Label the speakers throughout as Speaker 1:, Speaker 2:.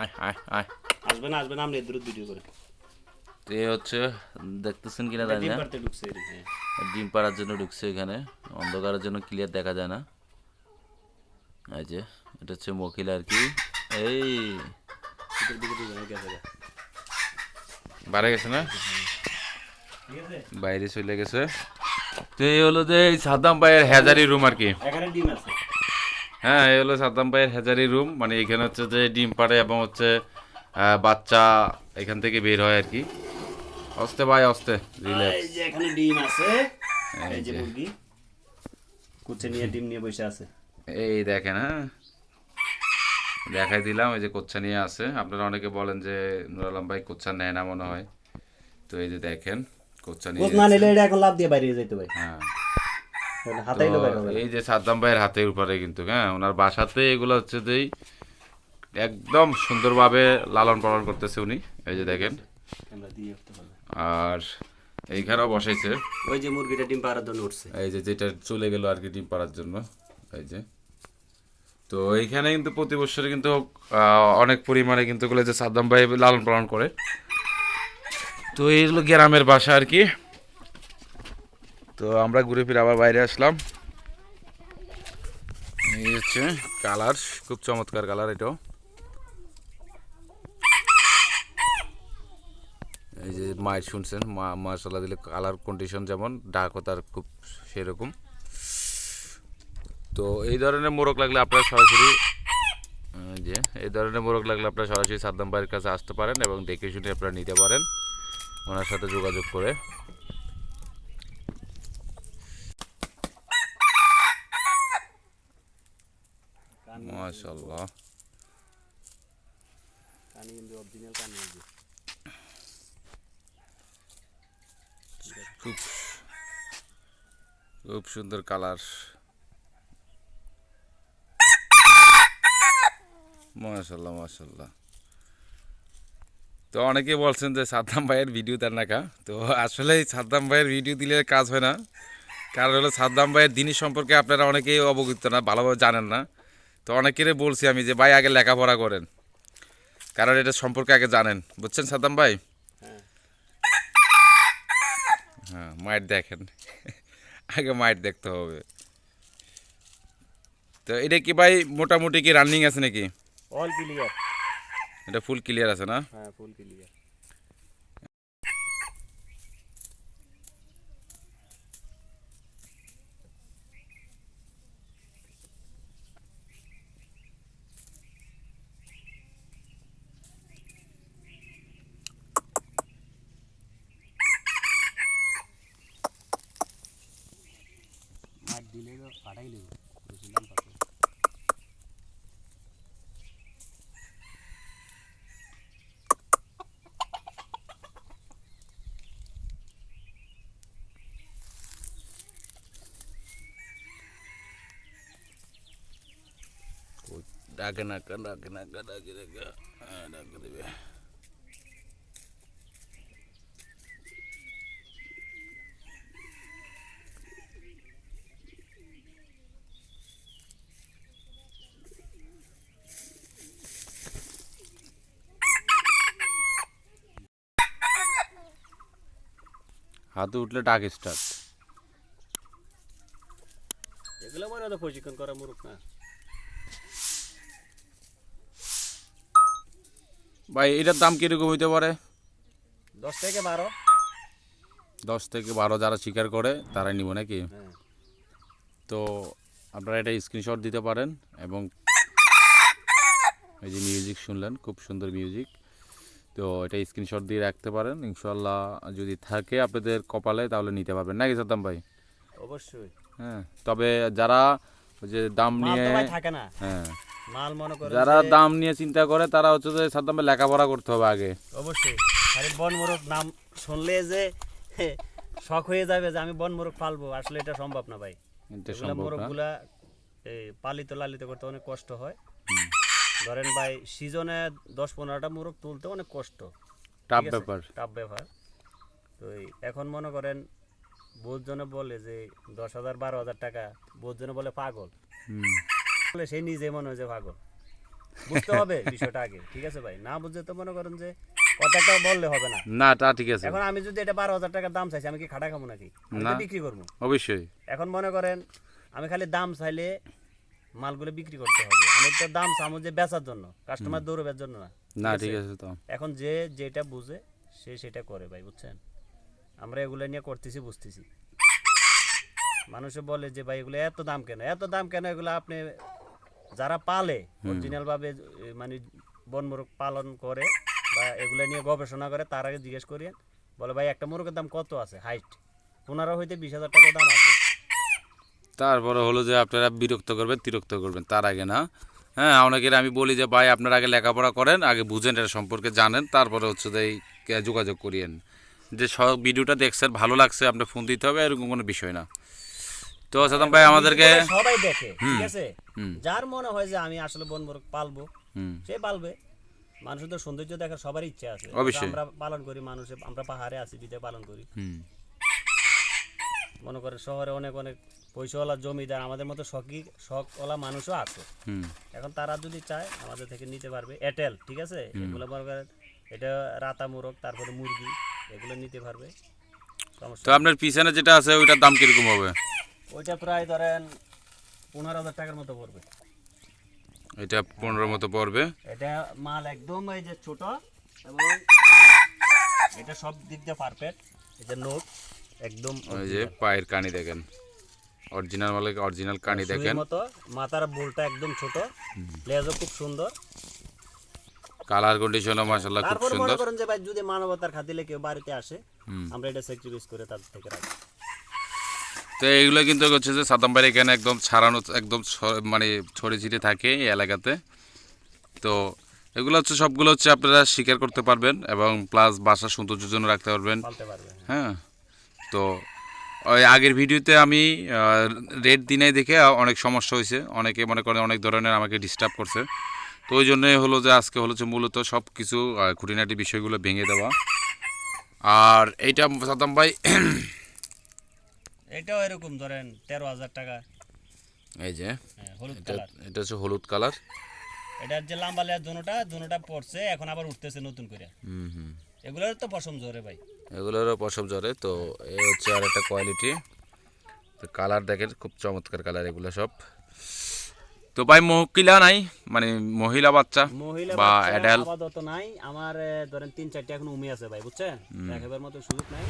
Speaker 1: আয় আয় আয়।
Speaker 2: আসবে না আসবে না আমরা এদের ভিডিও করে।
Speaker 1: তো এই হচ্ছে দেখতেছেন কিনা জানি না
Speaker 2: হ্যাঁ।
Speaker 1: ডিম পাড়ার জন্য ঢুকছে এখানে অন্ধকারের জন্য ক্লিয়ার দেখা যায় না। এই যে এটা হচ্ছে মকিল আর কি। এই।
Speaker 2: না, গেছে
Speaker 1: বাইরে না? বাইরে চলে গেছে। তো এই হলো যে এই সাদ্দাম ভাইয়ের হ্যাজারি রুম আর কি।
Speaker 2: এখানে ডিম আছে।
Speaker 1: হ্যাঁ এই হলো সাদ্দাম ভাইয়ের হ্যাজারি রুম মানে এখানে হচ্ছে যে ডিম পাড়ে এবং হচ্ছে বাচ্চা এখান থেকে বের হয় আর কি। অস্তে ভাই অস্তে রিল্যাক্স
Speaker 2: এই যে এখানে ডিম আছে
Speaker 1: এই
Speaker 2: যে। মুরগি। কুচে নিয়ে ডিম নিয়ে বসে আছে।
Speaker 1: এই দেখেন হ্যাঁ। দেখাই দিলাম এই যে কোচ্ছা নিয়ে আছে। আপনারা অনেকে বলেন যে নুর আলম ভাই কোচ্ছা নেয় না মনে হয়। তো এই যে দেখেন কোচ্ছা নিয়ে
Speaker 2: না নিলে এটা এখন লাভ দিয়ে বাইরে যেতে ভাই
Speaker 1: হ্যাঁ। এই যে সাদ্দাম ভাইয়ের হাতের উপরে কিন্তু হ্যাঁ ওনার বাসাতে এগুলো হচ্ছে যে একদম সুন্দরভাবে লালন পালন করতেছে উনি এই যে দেখেন। আর এইখানেও বসাইছে।
Speaker 2: ওই যে মুরগিটা ডিম পাড়ার জন্য উঠছে।
Speaker 1: এই যে যেটা চলে গেল আর কি ডিম পাড়ার জন্য এই যে। তো এইখানে কিন্তু প্রতি বছরে কিন্তু অনেক পরিমাণে কিন্তু যে সাদ্দাম ভাই লালন পালন করে। তো এই হলো গ্রামের বাসা আর কি। তো আমরা ঘুরে ফিরে আবার বাইরে আসলাম। হচ্ছে কালার, খুব চমৎকার কালার এটাও। এই যে মায়ের শুনছেন, মা মাশাল্লাহ দিলে কালার কন্ডিশন যেমন ডাকও তার খুব সেরকম। তো এই ধরনের মোরগ লাগলে আপনারা সরাসরি যে, এই ধরনের মোরগ লাগলে আপনারা সরাসরি সাদ্দাম ভাইয়ের কাছে আসতে পারেন এবং দেখে শুনে আপনারা নিতে পারেন। ওনার সাথে যোগাযোগ করে। মাশাল্লাহ
Speaker 2: কানি কিন্তু অরিজিনাল কানি
Speaker 1: খুব খুব সুন্দর কালার মাশাল্লাহ মাশাল্লাহ তো অনেকেই বলছেন যে সাদ্দাম ভাইয়ের ভিডিও দেন না কা? তো আসলে সাদ্দাম ভাইয়ের ভিডিও দিলে কাজ হয় না। কারণ হলো সাদ্দাম ভাইয়ের দিনই সম্পর্কে আপনারা অনেকেই অবগত না ভালোভাবে জানেন না। তো অনেকেরই বলছি আমি যে ভাই আগে লেখাপড়া করেন। কারণ এটা সম্পর্কে আগে জানেন। বুঝছেন সাদাম ভাই?
Speaker 2: হ্যাঁ
Speaker 1: মাইট দেখেন। আগে মাইট দেখতে হবে। তো এটা কি ভাই মোটামুটি কি রানিং আছে নাকি?
Speaker 2: অল ক্লিয়ার
Speaker 1: এটা ফুল ক্লিয়ার আছে না?
Speaker 2: হ্যাঁ ফুল ক্লিয়ার। মাঠ দিলে তো ফাটাই নেব বুঝলাম পাতো
Speaker 1: ডাকে না কা ডাকে না কা ডাকে ডাকে হ্যাঁ ডাকে দেবে হাতে উঠলে ডাক স্টার্ট
Speaker 2: এগুলো মনে হয় প্রশিক্ষণ করা মুরুখ না।
Speaker 1: ভাই এটার দাম কীরকম হইতে পারে?
Speaker 2: দশ থেকে বারো।
Speaker 1: দশ থেকে বারো যারা স্বীকার করে তারাই নিব নাকি?
Speaker 2: হ্যাঁ।
Speaker 1: তো আপনারা এটা স্ক্রিনশট দিতে পারেন এবং এই যে মিউজিক শুনলেন খুব সুন্দর মিউজিক তো এটা স্ক্রিনশট দিয়ে রাখতে পারেন। ইনশাল্লাহ যদি থাকে আপনাদের কপালে তাহলে নিতে পারবেন। নাকি সাদ্দাম ভাই?
Speaker 2: অবশ্যই।
Speaker 1: হ্যাঁ তবে যারা যে দাম নিয়ে
Speaker 2: থাকে না।
Speaker 1: হ্যাঁ।
Speaker 2: মাল মনে করে
Speaker 1: যারা দাম নিয়ে চিন্তা করে তারা হচ্ছে যে সাদ্দাম ভাই লেখাপড়া করতে হবে আগে।
Speaker 2: অবশ্যই। আরে বন মোরগ নাম শুনলে যে শখ হয়ে যাবে যে আমি বন মোরগ পালবো। আসলে এটা সম্ভব না ভাই।
Speaker 1: এটা সম্ভব না।
Speaker 2: এই পালিত লালিত করতে অনেক কষ্ট হয়। ধরেন ভাই সিজনে দশ পনেরোটা মোরগ তুলতে অনেক কষ্ট।
Speaker 1: টাফ ব্যাপার।
Speaker 2: টাফ ব্যাপার। তো এখন মনে করেন বহুজনে বলে যে দশ হাজার বারো হাজার টাকা বহুজনে বলে পাগল। বলে সেই নিজে মনে হয় যে পাগল। বুঝতে হবে বিষয়টা আগে ঠিক আছে ভাই? না বুঝে তো মনে করেন যে কথাটা বললে হবে না।
Speaker 1: না তা ঠিক আছে।
Speaker 2: এখন আমি যদি এটা বারো হাজার টাকার দাম চাইছি আমি কি খাটা খাব নাকি। বিক্রি করব।
Speaker 1: অবশ্যই।
Speaker 2: এখন মনে করেন আমি খালি দাম চাইলে মালগুলো বিক্রি করতে হবে। আমি তো দাম চামো যে বেচার জন্য কাস্টমার দৌড়বের জন্য না।
Speaker 1: না ঠিক আছে তো।
Speaker 2: এখন যে যেটা বুঝে সে সেটা করে ভাই বুঝছেন? আমরা এগুলো নিয়ে করতেছি বুঝতেছি। মানুষে বলে যে ভাই এগুলো এত দাম কেন? এত দাম কেন? এগুলো আপনি যারা পালে অরিজিনাল ভাবে মানে বনমুরগ পালন করে বা এগুলো নিয়ে গবেষণা করে তার আগে জিজ্ঞেস করিয়েন বলে ভাই একটা মুরগের দাম কত আছে? হাইট। পনেরো হইতে বিশ হাজার টাকা দাম আছে।
Speaker 1: তারপরে হলো যে আপনারা বিরক্ত করবেন তিরক্ত করবেন তার আগে না। হ্যাঁ অনেকের আমি বলি যে ভাই আপনারা আগে লেখাপড়া করেন আগে বুঝেন এটা সম্পর্কে জানেন তারপরে হচ্ছে যে এই যোগাযোগ করিয়েন। যে সব ভিডিওটা দেখছেন ভালো লাগছে আপনি ফোন দিতে হবে এরকম কোনো বিষয় না। তো সাদাম ভাই আমাদেরকে
Speaker 2: সবাই দেখে ঠিক আছে? যার মনে হয় যে আমি আসলে বনমুরগ পালবো সে পালবে। মানুষের তো সৌন্দর্য দেখার সবার ইচ্ছা আছে।
Speaker 1: অবশ্যই।
Speaker 2: আমরা পালন করি মানুষে আমরা পাহাড়ে আছি বিদে পালন করি। মনে করেন শহরে অনেক অনেক পয়সাওয়ালা জমিদার আমাদের মতো শখী শখওয়ালা মানুষও আছে। এখন তারা যদি চায় আমাদের থেকে নিতে পারবে। এয়ারটেল ঠিক আছে? এগুলো এটা রাতা মুরগ তারপরে মুরগি এগুলো নিতে পারবে।
Speaker 1: তো আপনার পিছনে যেটা আছে ওইটার দাম কীরকম হবে?
Speaker 2: ওইটা প্রায় ধরেন পনেরো হাজার টাকার মতো পড়বে।
Speaker 1: এটা পনেরো মতো পড়বে?
Speaker 2: এটা মাল একদম এই যে ছোট এবং এটা সব দিক দিয়ে পারফেক্ট এটা নোট একদম
Speaker 1: ওই যে পায়ের কানি দেখেন। অরিজিনাল মালিক অরিজিনাল কানি দেখেন।
Speaker 2: মতো মাথার বোলটা একদম ছোট লেজও খুব সুন্দর।
Speaker 1: কালার কন্ডিশনও মাসাল্লাহ খুব সুন্দর
Speaker 2: তারপর মনে করেন যে ভাই যদি মানবতার খাতিলে কেউ বাড়িতে আসে আমরা এটা স্যাক্রিফাইস করে তাদের থেকে রাখি।
Speaker 1: তো এইগুলো কিন্তু হচ্ছে যে সাদাম বাড়ি এখানে একদম ছাড়ানো একদম মানে ছড়ে ছিটে থাকে এই এলাকাতে। তো এগুলো হচ্ছে সবগুলো হচ্ছে আপনারা স্বীকার করতে পারবেন এবং প্লাস বাসা সৌন্দর্যের জন্য রাখতে পারবেন
Speaker 2: হ্যাঁ।
Speaker 1: হ্যাঁ। তো ওই আগের ভিডিওতে আমি রেড দিনে দেখে অনেক সমস্যা হয়েছে। অনেকে মনে করেন অনেক ধরনের আমাকে ডিস্টার্ব করছে। তো ওই জন্যই হলো যে আজকে হলো যে মূলত সব কিছু খুঁটিনাটি বিষয়গুলো ভেঙে দেওয়া। আর এইটা সাদাম ভাই
Speaker 2: এটাও এরকম ধরেন তেরো হাজার টাকা।
Speaker 1: এই যে
Speaker 2: হ্যাঁ, হলুদ
Speaker 1: এটা
Speaker 2: কালার।
Speaker 1: এটা হচ্ছে হলুদ কালার।
Speaker 2: এটার যে লাম্বা লেয়ার দোনোটা দোনোটা পড়ছে এখন আবার উঠতেছে নতুন করে।
Speaker 1: হুম হুম।
Speaker 2: এগুলোর তো পছন্দ জোরে ভাই।
Speaker 1: এগুলোরও পশম জ্বরে তো এ হচ্ছে আর একটা কোয়ালিটি তো কালার দেখেন খুব চমৎকার কালার এগুলো সব। তো ভাই মহিলা নাই মানে মহিলা বাচ্চা
Speaker 2: মহিলা
Speaker 1: বা অ্যাডাল্ট
Speaker 2: আপাতত নাই। আমার ধরেন তিন চারটে এখন উমি আছে ভাই বুঝছেন? দেখাবার মতো সুযোগ নাই।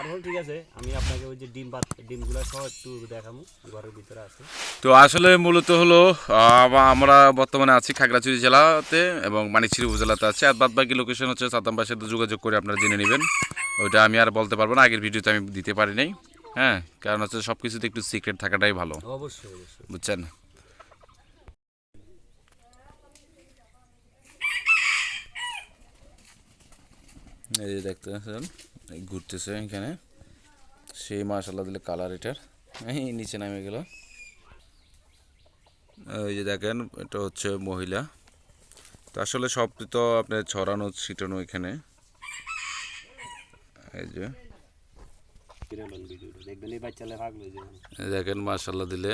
Speaker 2: তারপর ঠিক আছে আমি আপনাকে ওই যে ডিম ডিমগুলো সহ একটু দেখাবো ঘরের ভিতরে আছে।
Speaker 1: তো আসলে মূলত হলো আমরা বর্তমানে আছি খাগড়াছড়ি জেলাতে এবং মানিকছিড়ি উপজেলাতে আছি। আর বাদ বাকি লোকেশন হচ্ছে সাতাম্বার সাথে যোগাযোগ করে আপনারা জেনে নেবেন। ওইটা আমি আর বলতে পারব না আগের ভিডিওতে আমি দিতে পারি নাই। হ্যাঁ কারণ হচ্ছে সব কিছুতে একটু সিক্রেট থাকাটাই ভালো।
Speaker 2: অবশ্যই।
Speaker 1: বুঝছেন? এই যে দেখতে পাচ্ছেন এই ঘুরতেছে এখানে। সেই মাশাল্লাহ দিলে কালার এটার। এই নিচে নামে গেল। এই যে দেখেন এটা হচ্ছে মহিলা। তো আসলে সব তো আপনার ছড়ানো ছিটানো এখানে। এই যে। দেখেন মাশাল্লাহ দিলে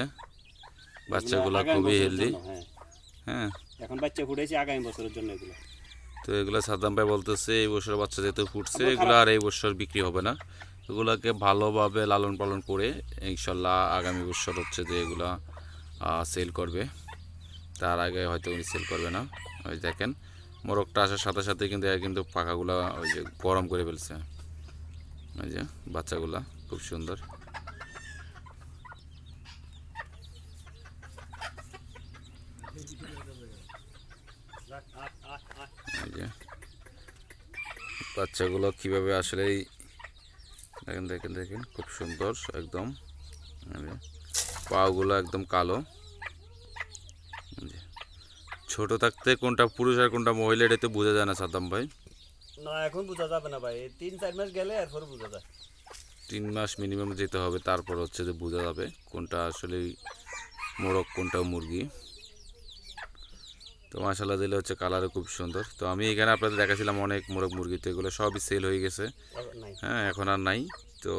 Speaker 1: বাচ্চাগুলো খুবই হেলদি
Speaker 2: হ্যাঁ।
Speaker 1: হ্যাঁ।
Speaker 2: এখন বাচ্চা ফুটেছে আগামী বছরের জন্য এগুলো।
Speaker 1: তো এগুলো সাদ্দাম ভাই বলতেছে এই বছর বাচ্চা যেহেতু ফুটছে এগুলো আর এই বছর বিক্রি হবে না। এগুলোকে ভালোভাবে লালন পালন করে ইনশাল্লাহ আগামী বছর হচ্ছে যে এগুলা সেল করবে। তার আগে হয়তো উনি সেল করবে না। ওই দেখেন মোরগটা আসার সাথে সাথে কিন্তু কিন্তু পাখাগুলা ওই যে গরম করে ফেলছে। ওই যে বাচ্চাগুলা খুব সুন্দর এই যে বাচ্চাগুলো কীভাবে আসলে দেখেন দেখেন দেখেন খুব সুন্দর একদম। পাগুলো একদম কালো। ছোট থাকতে কোনটা পুরুষ আর কোনটা মহিলা এটা তো বোঝা যায় না সাদ্দাম ভাই।
Speaker 2: না এখন বোঝা যাবে না ভাই। তিন চার মাস গেলে এরপর বোঝা যায়।
Speaker 1: তিন মাস মিনিমাম যেতে হবে তারপর হচ্ছে যে বোঝা যাবে কোনটা আসলে মোরগ কোনটা মুরগি। তো মাসাল্লাহ দিলে হচ্ছে কালারও খুব সুন্দর। তো আমি এখানে আপনাদের দেখাছিলাম অনেক মোরগ মুরগি তো এগুলো সবই সেল হয়ে গেছে। হ্যাঁ এখন আর নাই। তো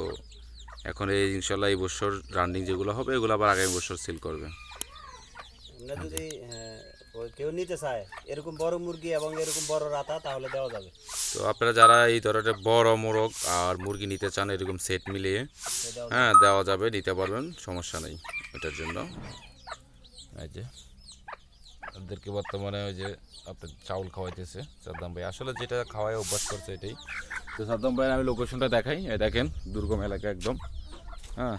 Speaker 1: এখন এই ইনশাল্লাহ এই বছর রানিং যেগুলো হবে এগুলো আবার আগামী বছর সেল করবে।
Speaker 2: যদি কেউ নিতে চায় এরকম বড় মুরগি এবং এরকম বড় রাতা তাহলে দেওয়া যাবে।
Speaker 1: তো আপনারা যারা এই ধরনের বড় মোরগ আর মুরগি নিতে চান এরকম সেট মিলিয়ে হ্যাঁ দেওয়া যাবে নিতে পারবেন সমস্যা নেই এটার জন্য। এই যে। ওদেরকে বর্তমানে ওই যে আপনার চাউল খাওয়াইতেছে সাদ্দাম ভাই। আসলে যেটা খাওয়াই অভ্যাস করছে এটাই। তো সাদ্দাম ভাই আমি লোকেশনটা দেখাই। দেখেন দুর্গম এলাকা একদম। হ্যাঁ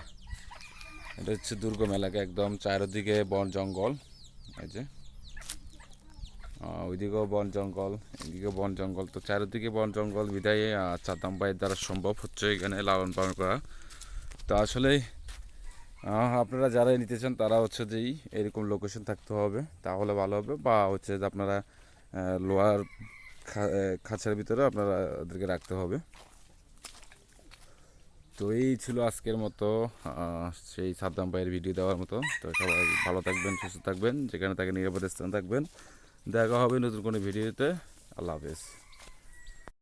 Speaker 1: এটা হচ্ছে দুর্গম এলাকা একদম। চারিদিকে বন জঙ্গল। এই যে ওইদিকেও বন জঙ্গল এদিকেও বন জঙ্গল। তো চারিদিকে বন জঙ্গল বিদায় চাদ্দাম ভাইয়ের দ্বারা সম্ভব হচ্ছে এখানে লালন পালন করা। তো আসলে আহ, আপনারা যারা নিতে চান, তারা হচ্ছে যেই এরকম লোকেশন থাকতে হবে, তাহলে ভালো হবে। বা হচ্ছে যে আপনারা লোহার খাঁচার ভিতরে আপনারা ওদেরকে রাখতে হবে। তো এই ছিল আজকের মতো সেই সাদ্দাম ভাইয়ের ভিডিও দেওয়ার মতো। তো সবাই ভালো থাকবেন, সুস্থ থাকবেন, যেখানে তাকে নিরাপদ স্থান থাকবেন। দেখা হবে নতুন কোনো ভিডিওতে আল্লাহ হাফেজ।